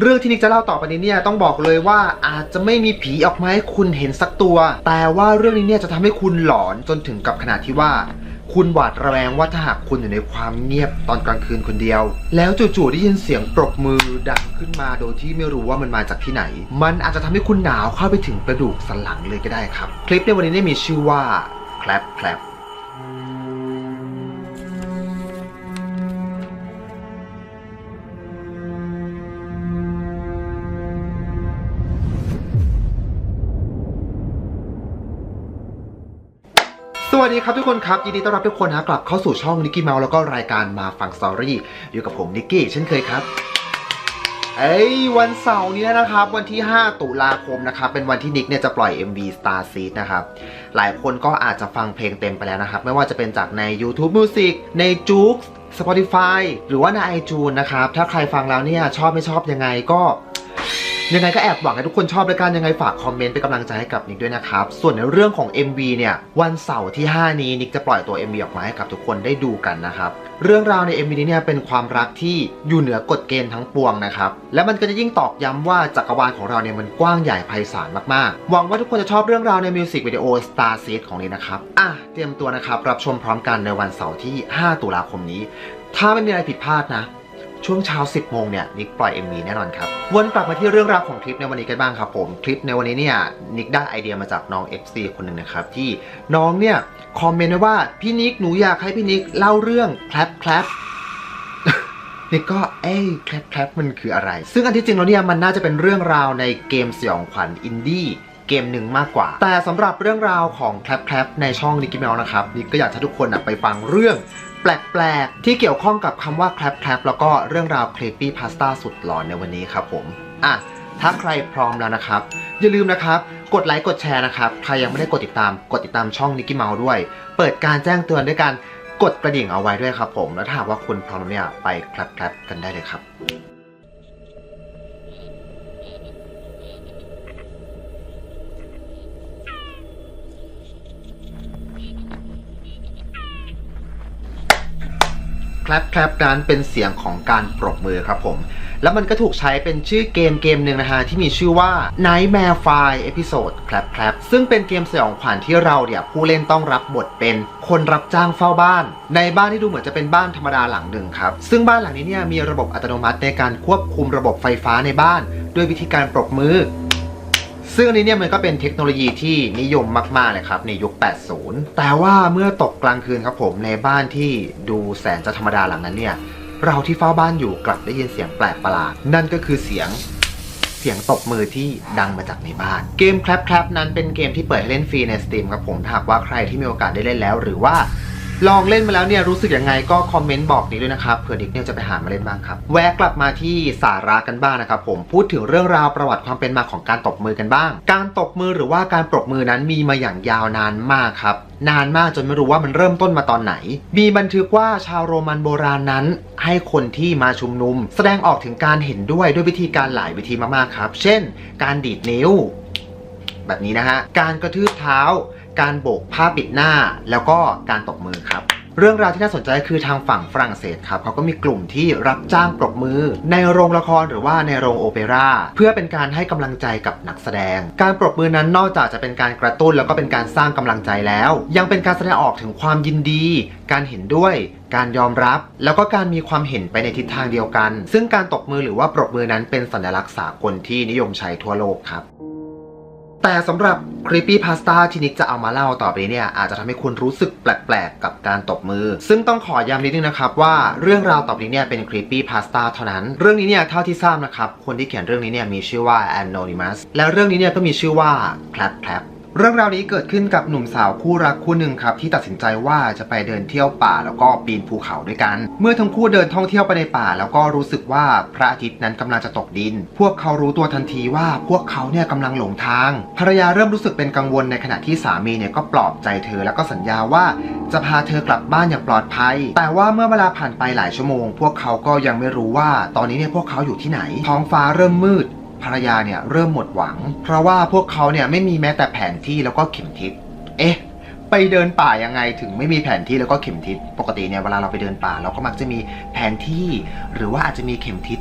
เรื่องที่นิกจะเล่าต่อไปนี้เนี่ยต้องบอกเลยว่าอาจจะไม่มีผีออกมาให้คุณเห็นสักตัว แต่ว่าเรื่องนี้เนี่ยจะทำให้คุณหลอนจนถึงกับขนาดที่ว่า คุณหวาดระแวงว่าถ้าหากคุณอยู่ในความเงียบตอนกลางคืนคนเดียว แล้วจู่ๆได้ยินเสียงปรบมือดังขึ้นมาโดยที่ไม่รู้ว่ามันมาจากที่ไหน มันอาจจะทำให้คุณหนาวเข้าไปถึงกระดูกสันหลังเลยก็ได้ครับ คลิปในวันนี้เนี่ยมีชื่อว่า clap clap ส วัสดีครับทุกคนครับยินดีต้อนรับทุกคนนะกลับเข้าสู่ช่องนิกกี้เมาแล้วก็รายการมาฟังสตอรี่อยู่กับผมนิกกี้เช่นเคยครับเอ้ยวันเสาร์นี้นะครับ วันที่ 5 ตุลาคมนะครับ เป็นวันที่นิกเนี่ยจะปล่อย MV Star Seed นะครับ หลายคนก็อาจจะฟังเพลงเต็มไปแล้วนะครับ ไม่ว่าจะเป็นจากใน YouTube Music ใน j o o x Spotify หรือว่าใน iTunes นะครับ ถ้าใครฟังแล้วเนี่ยชอบไม่ชอบยังไงก็ ยังไงก็แอบหวังให้ทุกคนชอบด้วยกันยังไงฝากคอมเมนต์เป็นกำลังใจให้กับนิกด้วยนะครับ ส่วนในเรื่องของ MV เนี่ยวันเสาร์ที่ 5 นี้นิกจะปล่อยตัว MV ออกมาให้กับทุกคนได้ดูกันนะครับเรื่องราวใน MV นี้เนี่ยเป็นความรักที่อยู่เหนือกฎเกณฑ์ทั้งปวงนะครับและมันก็จะยิ่งตอกย้ำว่าจักรวาลของเราเนี่ยมันกว้างใหญ่ไพศาลมากๆหวังว่าทุกคนจะชอบเรื่องราวในมิวสิกวิดีโอ Star Seed ของนี้นะครับอะเตรียมตัวนะครับรับชมพร้อมกันในวันเสาร์ที่ 5 ตุลาคมนี้ ถ้าไม่มีอะไรผิดพลาดนะ ช่วงเช้า 10 โมงเนี่ยนิกปล่อย MV แน่นอนครับวนกลับมาที่เรื่องราวของคลิปในวันนี้กันบ้างครับผมคลิปในวันนี้เนี่ยนิกได้ไอเดียมาจากน้อง FC คนหนึ่งนะครับที่น้องเนี่ยคอมเมนต์ไว้ว่าพี่นิกหนูอยากให้พี่นิกเล่าเรื่องแคลปแคลปนิกก็เอ้ยแคลปแคลปมันคืออะไร ซึ่งอันที่จริงแล้วเนี่ยมันน่าจะเป็นเรื่องราวในเกมสยองขวัญอินดี้เกมหนึ่งมากกว่า แต่สำหรับเรื่องราวของแคลปแคลปในช่องนิกกี้เมลนะครับนิกก็อยากให้ทุกคนนะไปฟังเรื่อง แปลกๆ ที่เกี่ยวข้องกับคำว่าแคลปแคลปแล้วก็เรื่องราวครีปปี้พาสต้าสุดหลอนในวันนี้ครับผมอะถ้าใครพร้อมแล้วนะครับ อย่าลืมนะครับ กดไลค์กดแชร์นะครับ ใครยังไม่ได้กดติดตามกดติดตามช่องนิกกี้เมาด้วย เปิดการแจ้งเตือนด้วยการกดกระดิ่งเอาไว้ด้วยครับผม แล้วถ้าว่าคุณพร้อมเนี่ยไปแคลปแคลปกันได้เลยครับ แคลปแคลปนั้นเป็นเสียงของการปรบมือครับผม แล้วมันก็ถูกใช้เป็นชื่อเกมเกมหนึ่งนะฮะที่มีชื่อว่า Nightmare File Episode แคลปแคลปซึ่งเป็นเกมสยองขวัญที่เราเนี่ยผู้เล่นต้องรับบทเป็นคนรับจ้างเฝ้าบ้าน ในบ้านที่ดูเหมือนจะเป็นบ้านธรรมดาหลังหนึ่งครับ ซึ่งบ้านหลังนี้เนี่ยมีระบบอัตโนมัติในการควบคุมระบบไฟฟ้าในบ้าน ด้วยวิธีการปรบมือ ซึ่งอันนี้เนี่ยมันก็เป็นเทคโนโลยีที่นิยมมากๆเลยครับในยุค 80 แต่ว่าเมื่อตกกลางคืนครับผมในบ้านที่ดูแสนจะธรรมดาหลังนั้นเนี่ยเราที่เฝ้าบ้านอยู่กลับได้ยินเสียงแปลกประหลาด นั่นก็คือเสียงเสียงตบมือที่ดังมาจากในบ้าน เกม Clap Clap นั้นเป็นเกมที่เปิดให้เล่นฟรีใน Steam ครับผมหากว่าใครที่มีโอกาสได้เล่นแล้ว หรือว่า ลองเล่นมาแล้วเนี่ยรู้สึกยังไงก็คอมเมนต์บอกนิกด้วยนะครับเผื่อนิกเนี่ยจะไปหามาเล่นบ้างครับ แวะกลับมาที่สาระกันบ้างนะครับผมพูดถึงเรื่องราวประวัติความเป็นมาของการตบมือกันบ้าง การตบมือหรือว่าการปรบมือนั้นมีมาอย่างยาวนานมากครับนานมากจนไม่รู้ว่ามันเริ่มต้นมาตอนไหน มีบันทึกว่าชาวโรมันโบราณนั้น ให้คนที่มาชุมนุม แสดงออกถึงการเห็นด้วยด้วยวิธีการหลายวิธีมากๆครับ เช่น การดีดนิ้ว แบบนี้นะฮะ การกระทืบเท้า การโบกผ้าปิดหน้า แล้วก็การตบมือครับ เรื่องราวที่น่าสนใจคือทางฝั่งฝรั่งเศสครับเขาก็มีกลุ่มที่รับจ้างปรบมือ ในโรงละครหรือว่าในโรงโอเปร่าเพื่อเป็นการให้กำลังใจกับนักแสดง การปรบมือนั้นนอกจากจะเป็นการกระตุ้นแล้วก็เป็นการสร้างกำลังใจแล้ว ยังเป็นการแสดงออกถึงความยินดี การเห็นด้วยการยอมรับแล้วก็การมีความเห็นไปในทิศทางเดียวกัน ซึ่งการตบมือหรือว่าปรบมือนั้นเป็นสัญลักษณ์สากลที่นิยมใช้ทั่วโลกครับ แต่สำหรับ Creepy Pasta ที่นิกจะเอามาเล่าต่อไปเนี่ย อาจจะทำให้คุณรู้สึกแปลกๆ กับการตบมือ ซึ่งต้องขอย้ำนิดนึงนะครับว่าเรื่องราวต่อไปนี้เนี่ยเป็น Creepy Pasta เท่านั้น เรื่องนี้เนี่ยเท่าที่ทราบนะครับ คนที่เขียนเรื่องนี้เนี่ยมีชื่อว่า Anonymous และเรื่องนี้เนี่ยก็มีชื่อว่า Clap Clap เรื่องราวนี้เกิดขึ้นกับหนุ่มสาวคู่รักคู่หนึ่งครับ ที่ตัดสินใจว่าจะไปเดินเที่ยวป่าแล้วก็ปีนภูเขาด้วยกัน เมื่อทั้งคู่เดินท่องเที่ยวไปในป่า แล้วก็รู้สึกว่าพระอาทิตย์นั้นกำลังจะตกดิน พวกเขารู้ตัวทันทีว่าพวกเขาเนี่ยกำลังหลงทาง ภรรยาเริ่มรู้สึกเป็นกังวลในขณะที่สามีเนี่ยก็ปลอบใจเธอแล้วก็สัญญาว่าจะพาเธอกลับบ้านอย่างปลอดภัย แต่ว่าเมื่อเวลาผ่านไปหลายชั่วโมง พวกเขาก็ยังไม่รู้ว่าตอนนี้เนี่ยพวกเขาอยู่ที่ไหน ท้องฟ้าเริ่มมืด ภรรยาเนี่ยเริ่มหมดหวัง เพราะว่าพวกเขาเนี่ยไม่มีแม้แต่แผนที่แล้วก็เข็มทิศ เอ๊ะ ไปเดินป่ายังไงถึงไม่มีแผนที่แล้วก็เข็มทิศ ปกติเนี่ยเวลาเราไปเดินป่า เราก็มักจะมีแผนที่ หรือว่าอาจจะมีเข็มทิศ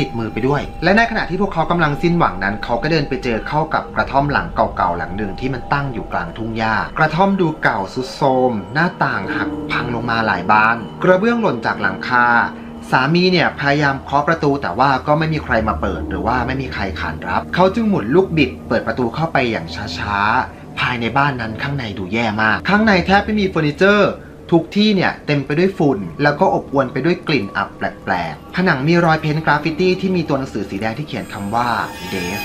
ติดมือไปด้วย และในขณะที่พวกเขากำลังสิ้นหวังนั้น เขาก็เดินไปเจอเข้ากับกระท่อมหลังเก่าๆหลังหนึ่งที่มันตั้งอยู่กลางทุ่งหญ้า กระท่อมดูเก่าสุดโทรมหน้าต่างหักพังลงมาหลายบาน กระเบื้องหล่นจากหลังคา สามีเนี่ยพยายามเคาะประตูแต่ว่าก็ไม่มีใครมาเปิดหรือว่าไม่มีใครขานรับ เขาจึงหมุนลูกบิด เปิดประตูเข้าไปอย่างช้าๆ ภายในบ้านนั้นข้างในดูแย่มาก ข้างในแทบไม่มีเฟอร์นิเจอร์ทุกที่เนี่ยเต็มไปด้วยฝุ่น แล้วก็อบอวลไปด้วยกลิ่นอับแปลกๆ ผนังมีรอยเพ้นกราฟฟิตี้ที่มีตัวหนังสือสีแดงที่เขียนคำว่า Death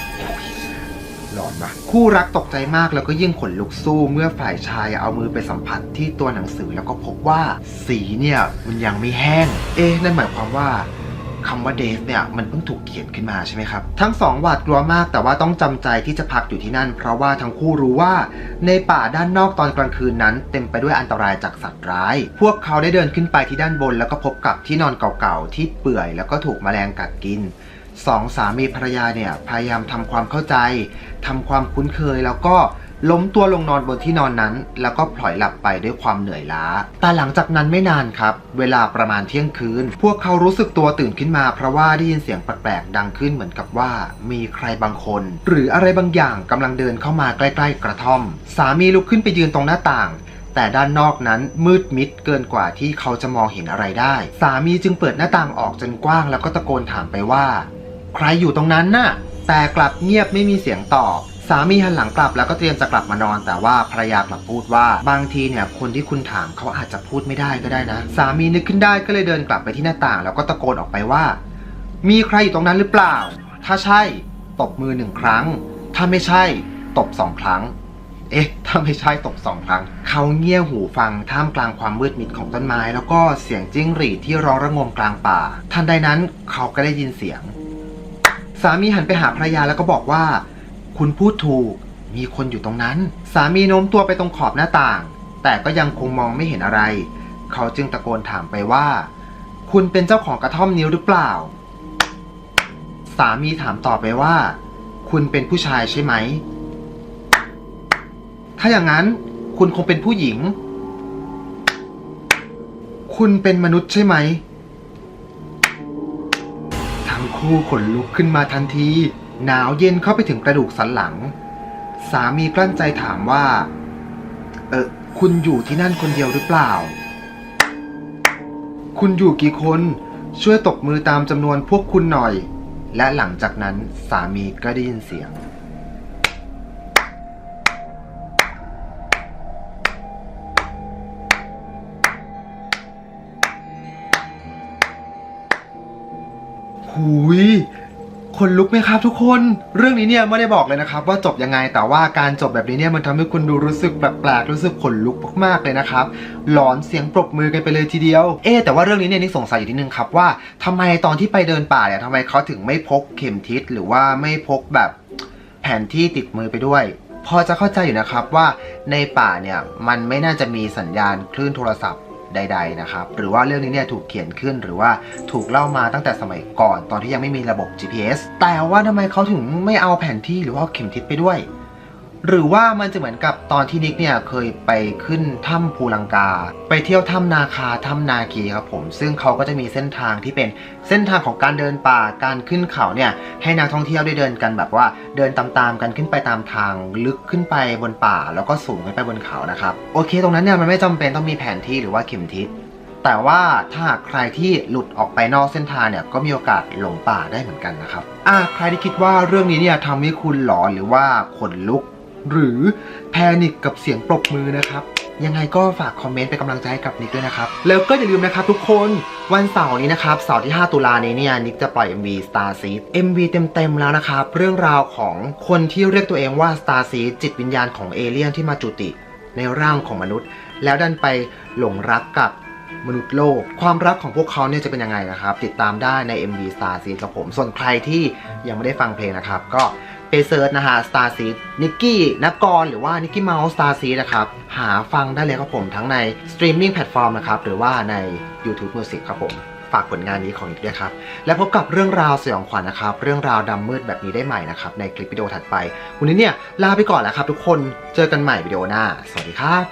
หลอนปะคู่รักตกใจมากแล้วก็ยิ่งขนลุกสู้เมื่อฝ่ายชายเอามือไปสัมผัสที่ตัวหนังสือแล้วก็พบว่าสีเนี่ยมันยังไม่แห้ง เอ๊ะนั่นหมายความว่าคำว่าเดฟเนี่ยมันเพิ่งถูกเขียนขึ้นมาใช่ไหมครับ ทั้งสองหวาดกลัวมากแต่ว่าต้องจำใจที่จะพักอยู่ที่นั่น เพราะว่าทั้งคู่รู้ว่า ในป่าด้านนอกตอนกลางคืนนั้น เต็มไปด้วยอันตรายจากสัตว์ร้าย พวกเขาได้เดินขึ้นไปที่ด้านบน แล้วก็พบกับที่นอนเก่าๆที่เปื่อย แล้วก็ถูกแมลงกัดกิน สองสามีภรรยาเนี่ยพยายามทำความเข้าใจทำความคุ้นเคยแล้วก็ล้มตัวลงนอนบนที่นอนนั้น แล้วก็พลอยหลับไปด้วยความเหนื่อยล้า แต่หลังจากนั้นไม่นานครับ เวลาประมาณเที่ยงคืน พวกเขารู้สึกตัวตื่นขึ้นมาเพราะว่าได้ยินเสียงแปลกๆดังขึ้นเหมือนกับว่า มีใครบางคน หรืออะไรบางอย่างกำลังเดินเข้ามาใกล้ๆกระท่อม สามีลุกขึ้นไปยืนตรงหน้าต่าง แต่ด้านนอกนั้นมืดมิดเกินกว่าที่เขาจะมองเห็นอะไรได้ สามีจึงเปิดหน้าต่างออกจนกว้าง แล้วก็ตะโกนถามไปว่า ใครอยู่ตรงนั้นน่ะ แต่กลับเงียบไม่มีเสียงตอบ สามีหันหลังกลับแล้วก็เตรียมจะกลับมานอน แต่ว่าภรรยากลับพูดว่าบางทีเนี่ยคนที่คุณถามเขาอาจจะพูดไม่ได้ก็ได้นะ สามีนึกขึ้นได้ก็เลยเดินกลับไปที่หน้าต่าง แล้วก็ตะโกนออกไปว่า มีใครอยู่ตรงนั้นหรือเปล่า ถ้าใช่ตบมือหนึ่งครั้ง ถ้าไม่ใช่ตบสองครั้งเอ๊ะ ถ้าไม่ใช่ตบสองครั้ง เขาเงี่ยหูฟังท่ามกลางความมืดมิดของต้นไม้ แล้วก็เสียงจิ้งหรีดที่ร้องระงมกลางป่า ทันใดนั้นเขาก็ได้ยินเสียง สามีหันไปหาภรรยาแล้วก็บอกว่า คุณพูดถูก มีคนอยู่ตรงนั้น สามีโน้มตัวไปตรงขอบหน้าต่าง แต่ก็ยังคงมองไม่เห็นอะไร เขาจึงตะโกนถามไปว่า คุณเป็นเจ้าของกระท่อมนี้หรือเปล่า สามีถามต่อไปว่า คุณเป็นผู้ชายใช่ไหม ถ้าอย่างนั้นคุณคงเป็นผู้หญิง คุณเป็นมนุษย์ใช่ไหม คู่ขนลุกขึ้นมาทันที หนาวเย็นเข้าไปถึงกระดูกสันหลัง สามีกลั้นใจถามว่า เออคุณอยู่ที่นั่นคนเดียวหรือเปล่า คุณอยู่กี่คนช่วยตบมือตามจำนวนพวกคุณหน่อย และหลังจากนั้นสามีก็ได้ยินเสียง หูยคนลุกไหมครับทุกคน เรื่องนี้เนี่ยไม่ได้บอกเลยนะครับ ว่าจบยังไงแต่ว่าการจบแบบนี้เนี่ยมันทำให้คุณดูรู้สึกแปลกๆรู้สึกขนลุกมากๆเลยนะครับหลอนเสียงปรบมือกันไปเลยทีเดียว เอ๊แต่ว่าเรื่องนี้เนี่ยนิกสงสัยอยู่นิดนึงครับว่าทำไมตอนที่ไปเดินป่าเนี่ยทำไมเขาถึงไม่พกเข็มทิศหรือว่าไม่พกแบบแผนที่ติดมือไปด้วยพอจะเข้าใจอยู่นะครับว่าในป่าเนี่ยมันไม่น่าจะมีสัญญาณคลื่นโทรศัพท์ ใด ๆ นะครับ หรือว่าเรื่องนี้เนี่ยถูกเขียนขึ้นหรือว่าถูกเล่ามาตั้งแต่สมัยก่อน ตอนที่ยังไม่มีระบบ GPS แต่ว่าทำไมเขาถึงไม่เอาแผนที่หรือว่าเข็มทิศไปด้วย หรือว่ามันจะเหมือนกับตอนที่นิกเนี่ยเคยไปขึ้นถ้ำภูลังกา ไปเที่ยวถ้ำนาคาถ้ำนาคีครับผม ซึ่งเขาก็จะมีเส้นทางที่เป็นเส้นทางของการเดินป่าการขึ้นเขาเนี่ยให้นักท่องเที่ยวได้เดินกันแบบว่าเดินตามๆกันขึ้นไปตามทางลึกขึ้นไปบนป่า แล้วก็สูงขึ้นไปบนเขานะครับโอเค ตรงนั้นเนี่ยมันไม่จำเป็นต้องมีแผนที่หรือว่าเข็มทิศแต่ว่าถ้าใครที่หลุดออกไปนอกเส้นทางเนี่ยก็มีโอกาสหลงป่าได้เหมือนกันนะครับอ่าใครที่คิดว่าเรื่องนี้เนี่ยทำให้คุณหลอนหรือว่าขนลุก หรือแพนิคกับเสียงปรบมือนะครับ ยังไงก็ฝากคอมเมนต์เป็นกำลังใจให้กับนิกด้วยนะครับ แล้วก็อย่าลืมนะครับทุกคนวันเสาร์นี้นะครับเสาร์ที่ 5 ตุลานี้เนี่ยนิกจะปล่อย MV Star Seed MV เต็มๆแล้วนะครับ เรื่องราวของคนที่เรียกตัวเองว่า Star Seed จิตวิญญาณของเอเลี่ยนที่มาจุติในร่างของมนุษย์ แล้วดันไปหลงรักกับมนุษย์โลก ความรักของพวกเขาเนี่ยจะเป็นยังไงนะครับ ติดตามได้ใน MV Star Seed กับผม ส่วนใครที่ยังไม่ได้ฟังเพลงนะครับ ก็ ไปเซิร์ชนะฮะ Star Seed นิกกี้นักกรหรือว่านิกกี้เมาส์ Star Seed นะครับ หาฟังได้เลยครับผมทั้งในสตรีมมิ่งแพลตฟอร์มนะครับ หรือว่าใน YouTube Music ครับผมฝากผลงานนี้ของนิกด้วยครับ และพบกับเรื่องราวสยองขวัญนะครับ เรื่องราวดำมืดแบบนี้ได้ใหม่นะครับ ในคลิปวิดีโอถัดไป วันนี้เนี่ยลาไปก่อนแล้วครับ ทุกคนเจอกันใหม่วิดีโอหน้า สวัสดีครับ